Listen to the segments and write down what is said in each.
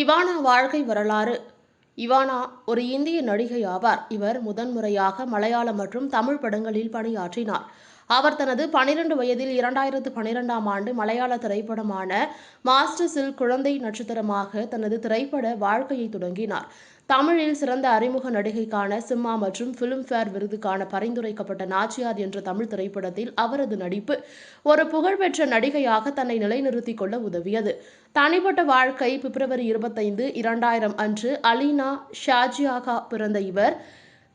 Ivana வாழ்க்கை வரலாறு. Ivana ஒரு இந்திய நடிகை ஆவார் இவர் முதன்முறையாக மலையாளம் மற்றும் தமிழ் படங்களில் பணியாற்றினார். அவர் தனது பனிரெண்டு வயதில் இரண்டாயிரத்து பனிரெண்டாம் ஆண்டு மலையாள திரைப்படமான மாஸ்டர்ஸில் குழந்தை நட்சத்திரமாக தனது திரைப்பட வாழ்க்கையை தொடங்கினார். தமிழில் சிறந்த அறிமுக நடிகைக்கான சிம்மா மற்றும் ஃபிலிம்ஃபேர் விருதுக்கான பரிந்துரைக்கப்பட்ட நாச்சியார் என்ற தமிழ் திரைப்படத்தில் அவரது நடிப்பு ஒரு புகழ்பெற்ற நடிகையாக தன்னை நிலைநிறுத்திக் கொள்ள உதவியது. தனிப்பட்ட வாழ்க்கை பிப்ரவரி இருபத்தைந்து இரண்டாயிரம் அன்று அலீனா ஷாஜியாகா பிறந்த இவர்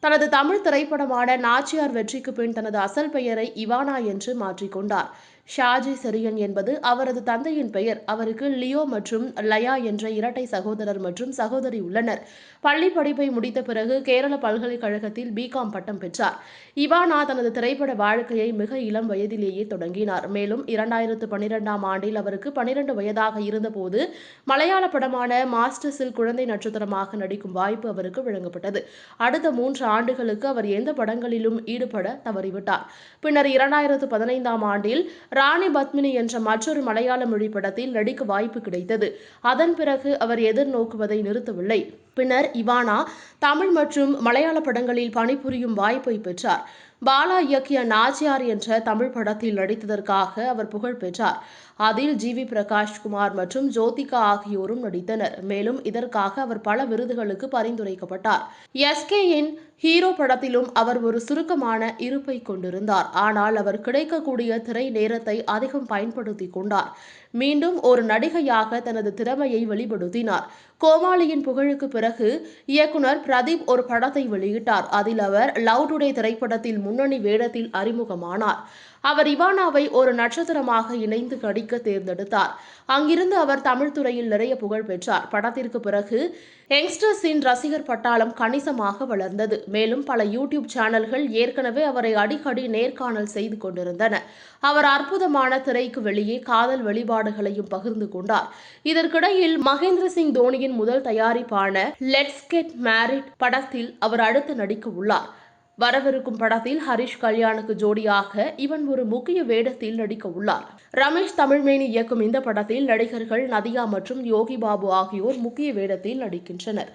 தனது தமிழ் திரைப்படமான நாச்சியார் வெற்றிக்கு பின் தனது அசல் பெயரை இவானா என்று மாற்றிக்கொண்டார் ஷாஜி செரியன் என்பது அவரது தந்தையின் பெயர். அவருக்கு லியோ மற்றும் லயா என்ற இரட்டை சகோதரர் மற்றும் சகோதரி உள்ளனர். பள்ளி படிப்பை முடித்த பிறகு கேரள பல்கலைக்கழகத்தில் பிகாம் பட்டம் பெற்றார். இவானா தனது திரைப்பட வாழ்க்கையை மிக இளம் வயதிலேயே தொடங்கினார். மேலும் இரண்டாயிரத்து பன்னிரெண்டாம் ஆண்டில் அவருக்கு பனிரெண்டு வயதாக இருந்தபோது மலையாள படமான மாஸ்டர்ஸில் குழந்தை நட்சத்திரமாக நடிக்கும் வாய்ப்பு அவருக்கு வழங்கப்பட்டது. அடுத்த மூன்று ஆண்டுகளுக்கு அவர் எந்த படங்களிலும் ஈடுபட தவறிவிட்டார். பின்னர் இரண்டாயிரத்து பதினைந்தாம் ஆண்டில் ராணி பத்மினி என்ற மற்றொரு மலையாள மொழி படத்தில் நடிக்க வாய்ப்பு கிடைத்தது. அதன் பிறகு அவர் எதிர்நோக்குவதை நிறுத்தவில்லை. பின்னர் இவானா தமிழ் மற்றும் மலையாள படங்களில் பணிபுரியும் வாய்ப்பை பெற்றார். பாலா இயக்கிய நாச்சியார் என்ற தமிழ் படத்தில் நடித்ததற்காக அவர் புகழ் பெற்றார். அதில் ஜி வி பிரகாஷ் குமார் மற்றும் ஜோதிகா ஆகியோரும் நடித்தனர். மேலும் இதற்காக அவர் பல விருதுகளுக்கு பரிந்துரைக்கப்பட்டார். எஸ்கேயின் ஹீரோ படத்திலும் அவர் ஒரு சுருக்கமான இருப்பை கொண்டிருந்தார். ஆனால் அவர் கிடைக்கக்கூடிய திரை நேரத்தை அதிகம் பயன்படுத்தி கொண்டார். மீண்டும் ஒரு நடிகையாக தனது திறமையை வெளிப்படுத்தினார். கோமாளியின் புகழுக்கு பிறகு இயக்குனர் பிரதீப் ஒரு படத்தை வெளியிட்டார். அதில் அவர் லவ் டுடே திரைப்படத்தில் முன்னணி வேடத்தில் அறிமுகமானார். அவர் இவானாவை ஒரு நட்சத்திரமாக இணைந்து நடிக்க தேர்ந்தெடுத்தார். அங்கிருந்து அவர் தமிழ் துறையில் நிறைய புகழ் பெற்றார். படத்திற்கு பிறகு யங்ஸ்டர்ஸின் ரசிகர் பட்டாளம் கணிசமாக வளர்ந்தது. மேலும் பல யூடியூப் சேனல்கள் ஏற்கனவே அவரை அடிக்கடி நேர்காணல் செய்து கொண்டிருந்தன. அவர் அற்புதமான திரைக்கு வெளியே காதல் வெளிப்பாடுகளையும் பகிர்ந்து கொண்டார். இதற்கிடையில் மகேந்திர சிங் தோனியின் முதல் தயாரிப்பான லெட்ஸ் கெட் மேரிட் படத்தில் அவர் அடுத்து நடிக்க உள்ளார். வரவிருக்கும் படத்தில் ஹரிஷ் கல்யாணுக்கு ஜோடியாக இவன் ஒரு முக்கிய வேடத்தில் நடிக்க உள்ளார். ரமேஷ் தமிழ்மேனி இயக்கும் இந்த படத்தில் நடிகர்கள் நதியா மற்றும் யோகி பாபு ஆகியோர் முக்கிய வேடத்தில் நடிக்கின்றனர்.